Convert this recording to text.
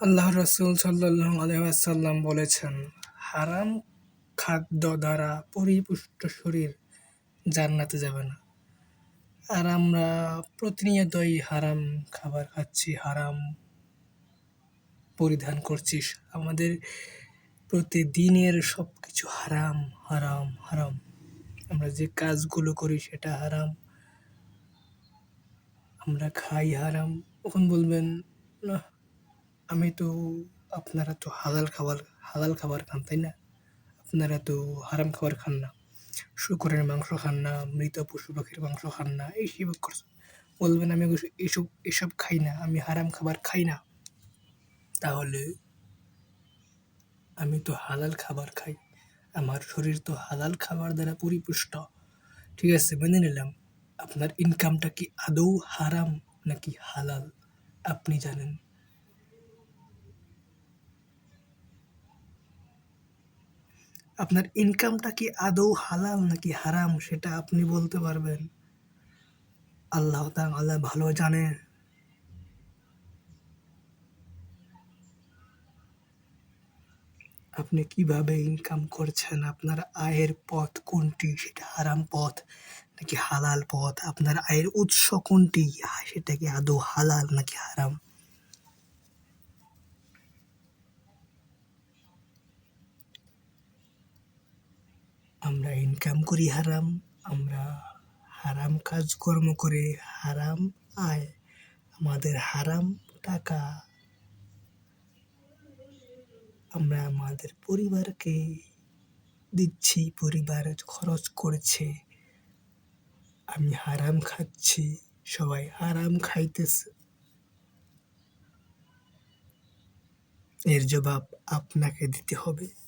আল্লাহ রসুল সাল্লাহ আলহাম বলেছেন, হারাম খাদ্য দ্বারা পরিপুষ্ট শরীর জান্নাতে যাবে না। আর আমরা প্রতিনিয়তই হারাম খাবার খাচ্ছি, হারাম পরিধান করছি। আমাদের প্রতিদিনের সব কিছু হারাম হারাম হারাম। আমরা যে কাজগুলো করি সেটা হারাম। আমরা খাই হারাম। তখন বলবেন, না আমি তো আপনারা তো হালাল খাবার হালাল খাবার খান, তাই না? আপনারা তো হারাম খাবার খান না। শুকরের মাংস খান না, মৃত পশু পাখির মাংস খান না, এই সব করছেন। বলবেন আমি এসব এসব খাই না, আমি হারাম খাবার খাই না। তাহলে আমি তো হালাল খাবার খাই। আমার শরীর তো হালাল খাবার দ্বারা পরিপুষ্ট। ঠিক আছে, মেনে নিলাম। আপনার ইনকামটা কি আদৌ হারাম নাকি হালাল? আপনি জানেন। আপনার ইনকামটা কি আদৌ হালাল নাকি হারাম সেটা আপনি বলতে পারবেন। আল্লাহ আল্লাহ ভালো জানে। আপনি কীভাবে ইনকাম করছেন? আপনার আয়ের পথ কোনটি? সেটা হারাম পথ নাকি হালাল পথ? আপনার আয়ের উৎস কোনটি? সেটা কি আদৌ হালাল নাকি হারাম? আমরা ইনকাম করি হারাম, আমরা হারাম কাজকর্ম করে হারাম। আয় আমাদের হারাম টাকা। আমরা আমাদের পরিবারকে দিচ্ছি, পরিবার খরচ করছে। আমি হারাম খাচ্ছি, সবাই হারাম খাইতেছে। এর জবাব আপনাকে দিতে হবে।